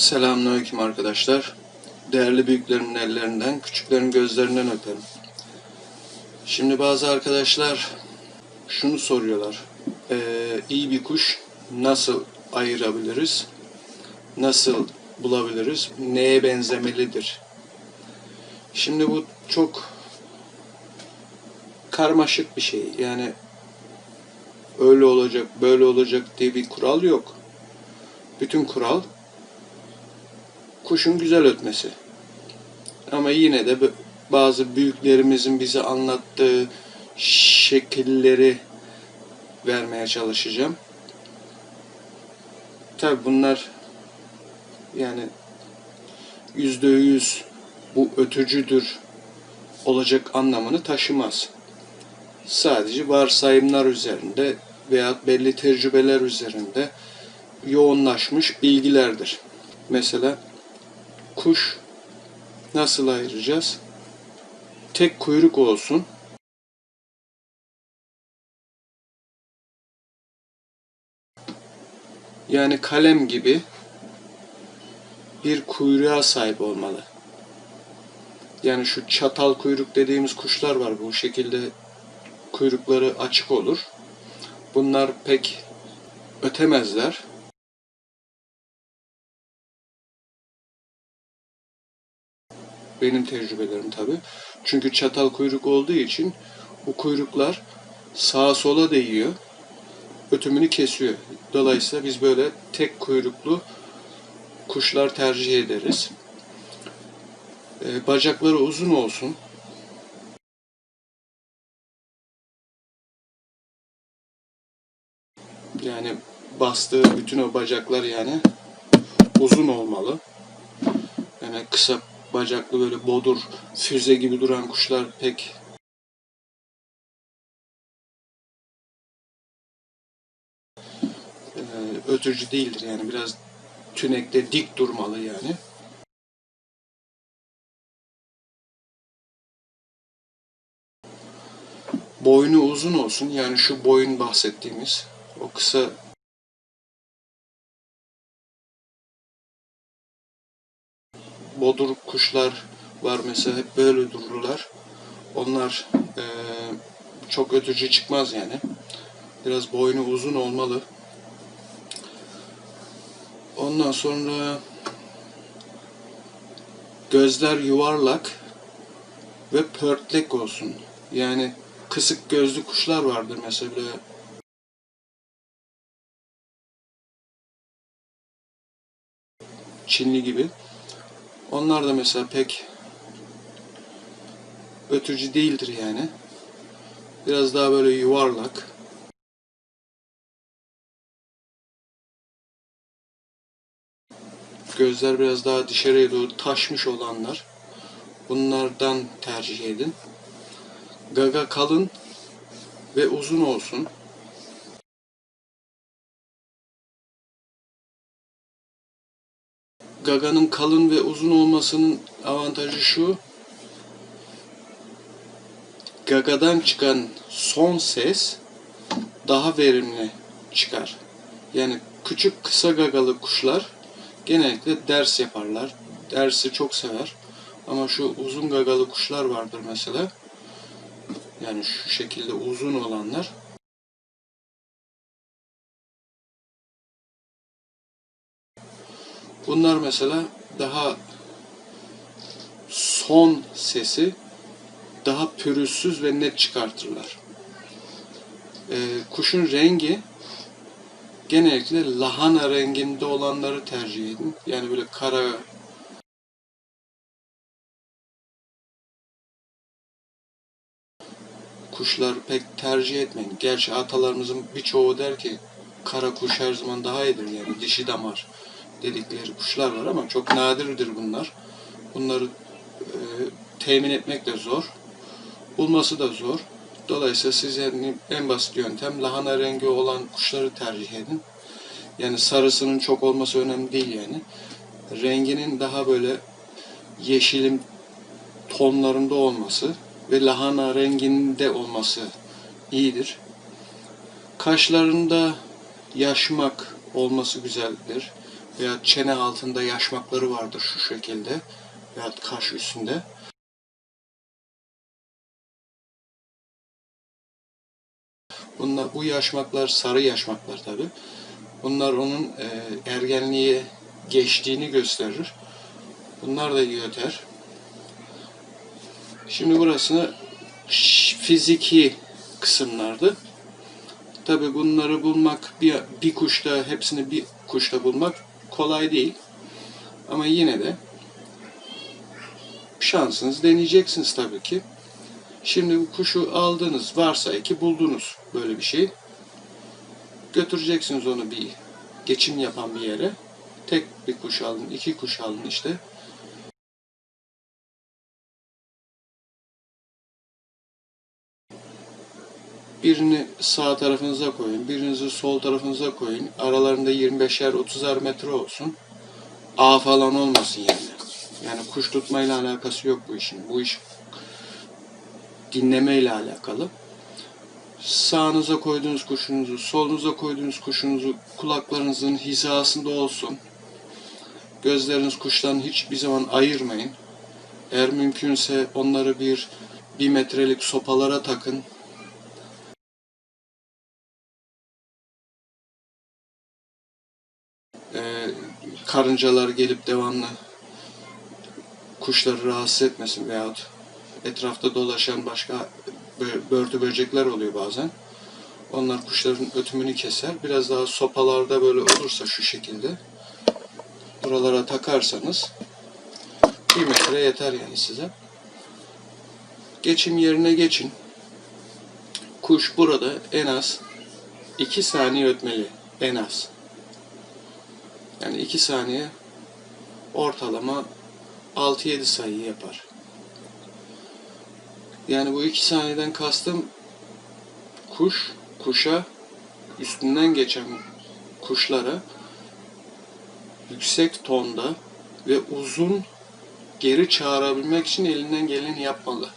Selamünaleyküm arkadaşlar. Değerli büyüklerimin ellerinden, küçüklerin gözlerinden öperim. Şimdi bazı arkadaşlar şunu soruyorlar. Ee, iyi bir kuş nasıl ayırabiliriz? Nasıl bulabiliriz? Neye benzemelidir? Şimdi bu çok karmaşık bir şey. Yani öyle olacak, böyle olacak diye bir kural yok. Bütün kural kuşun güzel ötmesi. Ama yine de bazı büyüklerimizin bize anlattığı şekilleri vermeye çalışacağım. Tabi bunlar yani yüzde yüz bu ötücüdür olacak anlamını taşımaz. Sadece varsayımlar üzerinde veya belli tecrübeler üzerinde yoğunlaşmış bilgilerdir. Mesela kuş nasıl ayıracağız? Tek kuyruk olsun. Yani kalem gibi bir kuyruğa sahip olmalı. Yani şu çatal kuyruk dediğimiz kuşlar var. Bu şekilde kuyrukları açık olur. Bunlar pek ötemezler. Benim tecrübelerim tabi. Çünkü çatal kuyruk olduğu için bu kuyruklar sağa sola değiyor. Ötümünü kesiyor. Dolayısıyla biz böyle tek kuyruklu kuşlar tercih ederiz. Ee, bacakları uzun olsun. Yani bastığı bütün o bacaklar yani uzun olmalı. Yani kısa bacaklı böyle bodur, füze gibi duran kuşlar pek e, değildir yani biraz tünekte dik durmalı yani. Boynu uzun olsun yani şu boyun bahsettiğimiz o kısa bodur kuşlar var mesela hep böyle dururlar. Onlar eee, çok ötücü çıkmaz yani. Biraz boynu uzun olmalı. Ondan sonra gözler yuvarlak ve pörtlek olsun. Yani kısık gözlü kuşlar vardır mesela Çinli gibi. Onlar da mesela pek ötücü değildir yani. Biraz daha böyle yuvarlak. Gözler biraz daha dışarıya doğru taşmış olanlar. Bunlardan tercih edin. Gaga kalın ve uzun olsun. Gaganın kalın ve uzun olmasının avantajı şu. Gagadan çıkan son ses daha verimli çıkar. Yani küçük kısa gagalı kuşlar genellikle ders yaparlar. Dersi çok sever. Ama şu uzun gagalı kuşlar vardır mesela. Yani şu şekilde uzun olanlar Bunlar mesela daha son sesi daha pürüzsüz ve net çıkartırlar. Ee, kuşun rengi genellikle lahana renginde olanları tercih edin. Yani böyle kara kuşlar pek tercih etmeyin. Gerçi atalarımızın birçoğu der ki kara kuş her zaman daha iyidir yani dişi damar dedikleri kuşlar var ama çok nadirdir bunlar. Bunları e, temin etmek de zor. Bulması da zor. Dolayısıyla siz en basit yöntem lahana rengi olan kuşları tercih edin. Yani sarısının çok olması önemli değil yani. Renginin daha böyle yeşilim tonlarında olması ve lahana renginde olması iyidir. Kaşlarında yaşmak olması güzeldir. Veya çene altında yaşmakları vardır şu şekilde veya kaş üstünde. Bunlar, bu yaşmaklar sarı yaşmaklar tabi. Bunlar onun e, ergenliğe geçtiğini gösterir. Bunlar da yöter. Şimdi burasını fiziki kısımlardı. Tabi bunları bulmak bir, bir kuşta hepsini bir kuşta bulmak kolay değil. Ama yine de şansınız deneyeceksiniz tabii ki. Şimdi bu kuşu aldınız varsa ki buldunuz böyle bir şey. Götüreceksiniz onu bir geçim yapan bir yere. Tek bir kuş alın, iki kuş alın işte. Birini sağ tarafınıza koyun, birinizi sol tarafınıza koyun. Aralarında 25'er 30'er metre olsun. Ağ falan olmasın yani. Yani kuş tutmayla alakası yok bu işin. Bu iş dinlemeyle alakalı. Sağınıza koyduğunuz kuşunuzu, solunuza koyduğunuz kuşunuzu kulaklarınızın hizasında olsun. Gözleriniz kuştan hiçbir zaman ayırmayın. Eğer mümkünse onları bir bir metrelik sopalara takın. Karıncalar gelip devamlı kuşları rahatsız etmesin veyahut etrafta dolaşan başka bö- börtü böcekler oluyor bazen. Onlar kuşların ötümünü keser. Biraz daha sopalarda böyle olursa şu şekilde buralara takarsanız bir metre yeter yani size. Geçim yerine geçin. Kuş burada en az 2 saniye ötmeli. En az. Yani 2 saniye ortalama 6-7 sayı yapar. Yani bu 2 saniyeden kastım kuş, kuşa üstünden geçen kuşlara yüksek tonda ve uzun geri çağırabilmek için elinden geleni yapmalı.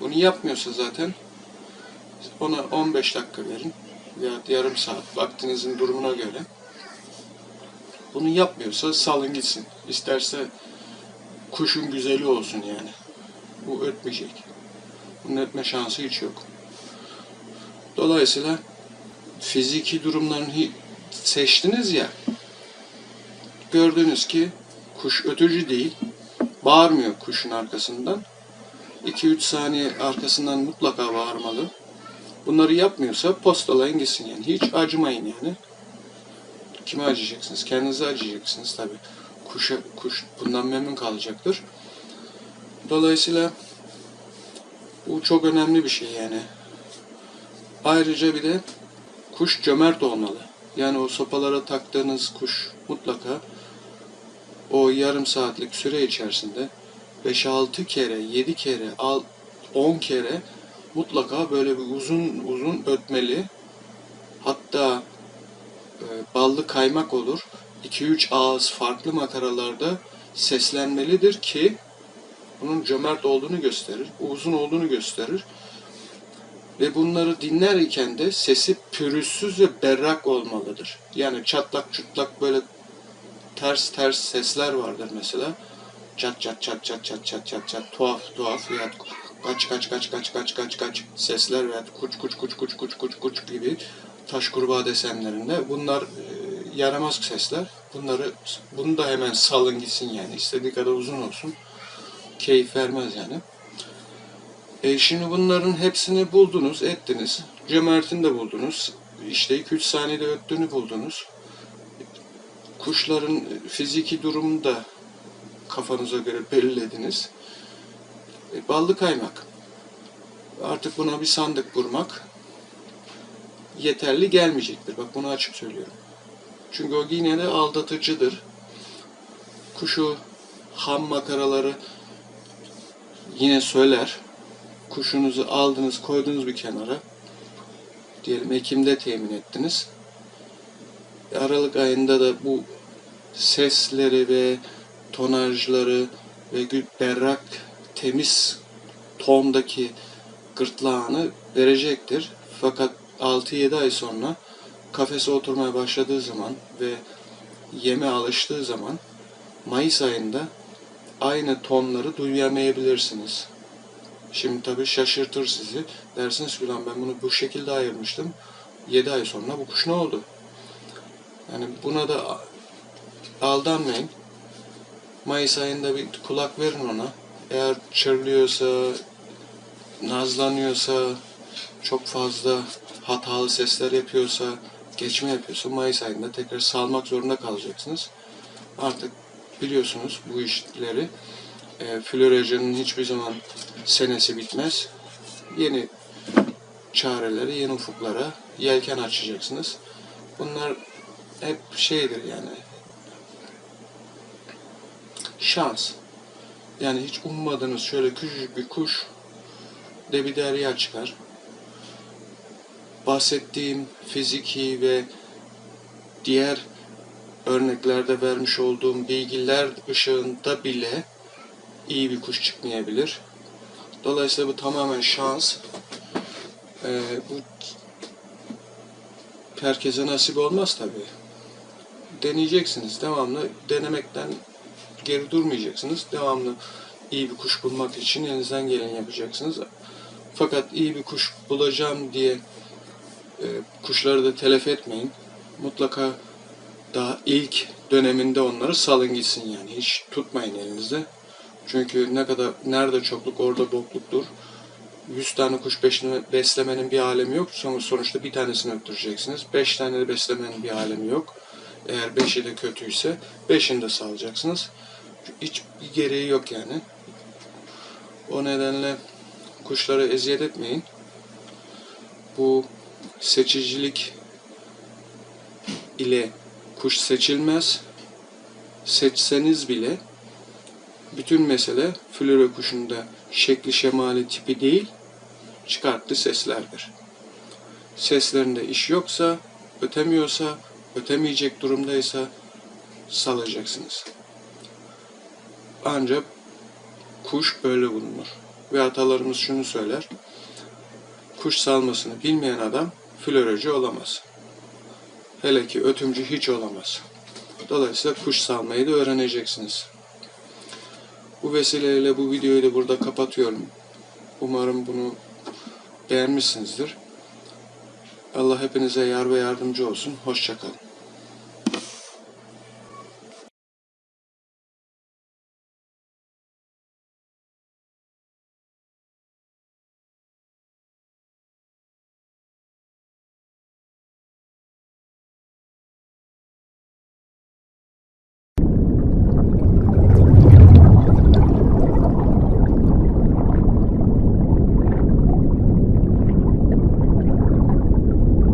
Bunu yapmıyorsa zaten ona 15 dakika verin veya yarım saat vaktinizin durumuna göre. Bunu yapmıyorsa salın gitsin. İsterse kuşun güzeli olsun yani. Bu ötmeyecek. Bunun ötme şansı hiç yok. Dolayısıyla fiziki durumlarını seçtiniz ya gördünüz ki kuş ötücü değil. Bağırmıyor kuşun arkasından. 2-3 saniye arkasından mutlaka bağırmalı. Bunları yapmıyorsa postalayın gitsin yani. Hiç acımayın yani. Kime acıyacaksınız? Kendinize acıyacaksınız tabi. Kuşa, kuş bundan memnun kalacaktır. Dolayısıyla bu çok önemli bir şey yani. Ayrıca bir de kuş cömert olmalı. Yani o sopalara taktığınız kuş mutlaka o yarım saatlik süre içerisinde 5-6 kere, 7 kere, al- 10 kere mutlaka böyle bir uzun uzun ötmeli. Hatta ballı kaymak olur. 2-3 ağız farklı makaralarda seslenmelidir ki bunun cömert olduğunu gösterir, uzun olduğunu gösterir. Ve bunları dinlerken de sesi pürüzsüz ve berrak olmalıdır. Yani çatlak çutlak böyle ters ters sesler vardır mesela. Çat çat çat çat çat çat çat çat tuhaf tuhaf veya kaç kaç kaç kaç kaç kaç kaç sesler veya kuç kuç kuç kuç kuç kuç kuç gibi taş kurbağa desenlerinde bunlar e, yaramaz sesler. Bunları bunu da hemen salın gitsin yani istediği kadar uzun olsun. Keyif vermez yani. E şimdi bunların hepsini buldunuz, ettiniz. Cömert'in de buldunuz. İşte 2-3 saniyede öttüğünü buldunuz. Kuşların fiziki durumunu da kafanıza göre belirlediniz. E, ballı kaymak. Artık buna bir sandık kurmak yeterli gelmeyecektir. Bak bunu açık söylüyorum. Çünkü o yine de aldatıcıdır. Kuşu ham makaraları yine söyler. Kuşunuzu aldınız, koydunuz bir kenara. Diyelim Ekim'de temin ettiniz. E, Aralık ayında da bu sesleri ve tonajları ve berrak, temiz tondaki gırtlağını verecektir. Fakat 6-7 ay sonra kafese oturmaya başladığı zaman ve yeme alıştığı zaman Mayıs ayında aynı tonları duyamayabilirsiniz. Şimdi tabii şaşırtır sizi. Dersiniz ki "Ulan ben bunu bu şekilde ayırmıştım. 7 ay sonra bu kuş ne oldu? Yani buna da aldanmayın. Mayıs ayında bir kulak verin ona. Eğer çırlıyorsa, nazlanıyorsa, çok fazla hatalı sesler yapıyorsa, geçme yapıyorsa Mayıs ayında tekrar salmak zorunda kalacaksınız. Artık biliyorsunuz bu işleri. E, florajının hiçbir zaman senesi bitmez. Yeni çarelere, yeni ufuklara yelken açacaksınız. Bunlar hep şeydir yani şans. Yani hiç ummadığınız şöyle küçücük bir kuş de bir derya çıkar. Bahsettiğim fiziki ve diğer örneklerde vermiş olduğum bilgiler ışığında bile iyi bir kuş çıkmayabilir. Dolayısıyla bu tamamen şans. Ee, bu herkese nasip olmaz tabii. Deneyeceksiniz. Devamlı denemekten geri durmayacaksınız. Devamlı iyi bir kuş bulmak için elinizden geleni yapacaksınız. Fakat iyi bir kuş bulacağım diye e, kuşları da telef etmeyin. Mutlaka daha ilk döneminde onları salın gitsin yani. Hiç tutmayın elinizde. Çünkü ne kadar nerede çokluk orada bokluktur. 100 tane kuş beşini- beslemenin bir alemi yok. Sonuçta bir tanesini öttüreceksiniz. 5 tane de beslemenin bir alemi yok. Eğer beşi de kötüyse beşini de salacaksınız. Hiç bir gereği yok yani. O nedenle kuşlara eziyet etmeyin. Bu seçicilik ile kuş seçilmez. Seçseniz bile bütün mesele flöre kuşunda şekli şemali tipi değil, çıkarttığı seslerdir. Seslerinde iş yoksa, ötemiyorsa, ötemeyecek durumdaysa salacaksınız. Ancak kuş böyle bulunur. Ve atalarımız şunu söyler. Kuş salmasını bilmeyen adam flöröcü olamaz. Hele ki ötümcü hiç olamaz. Dolayısıyla kuş salmayı da öğreneceksiniz. Bu vesileyle bu videoyu da burada kapatıyorum. Umarım bunu beğenmişsinizdir. Allah hepinize yar ve yardımcı olsun. Hoşçakalın.